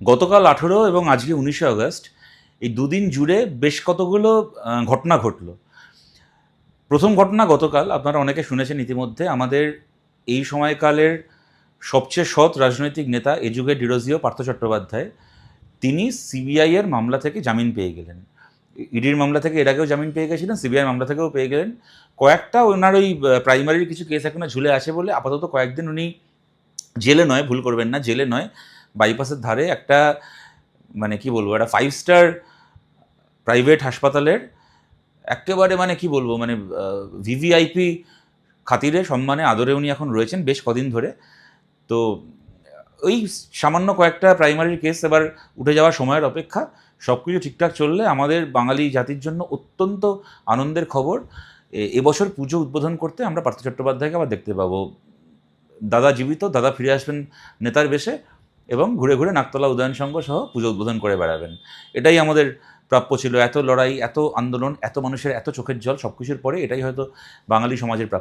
গতকাল আঠেরো এবং আজকে উনিশে আগস্ট, এই দুদিন জুড়ে বেশ কতগুলো ঘটনা ঘটলো। প্রথম ঘটনা গতকাল, আপনারা অনেকে শুনেছেন ইতিমধ্যে, আমাদের এই সময়কালের সবচেয়ে সৎ রাজনৈতিক নেতা এ যুগের ডিরোজিও পার্থ চট্টোপাধ্যায়, তিনি সিবিআই এর মামলা থেকে জামিন পেয়ে গেলেন। ইডির মামলা থেকে এর আগেও জামিন পেয়ে গেছিলেন, সিবিআই মামলা থেকেও পেয়ে গেলেন। কয়েকটা ওনার ওই প্রাইমারির কিছু কেস এখনও ঝুলে আছে বলে আপাতত কয়েকদিন উনি জেলে নয়, ভুল করবেন না, জেলে নয়। বাইপাসের ধারে একটা মানে কি বলব, একটা ফাইভ স্টার প্রাইভেট হাসপাতালের একেবারে মানে কি বলব মানে ভিভিআইপি খাতিরে সম্মানে আদরে উনি এখন রয়েছেন বেশ কদিন ধরে। তো ওই সামান্য কয়েকটা প্রাইমারির কেস এবার উঠে যাওয়ার সময়ের অপেক্ষা সব কিছু ঠিকঠাক চললে আমাদের বাঙালি জাতির জন্য অত্যন্ত আনন্দের খবর। এবছর পুজো উদ্বোধন করতে আমরা পার্থ চট্টোপাধ্যায়কে আবার দেখতে পাবো। দাদা জীবিত, দাদা ফিরে আসবেন নেতার বেশে। এবং ঘুরে ঘুরে নাকতলা উদয়ন সংঘ সহ পুজো উদ্বোধন করে বেড়াবেন। এটাই আমাদের প্রাপ্য ছিল। এত লড়াই, এত আন্দোলন, এত মানুষের এত চোখের জল সব কিছুর পরে এটাই হয়তো বাঙালি সমাজের প্রাপ্য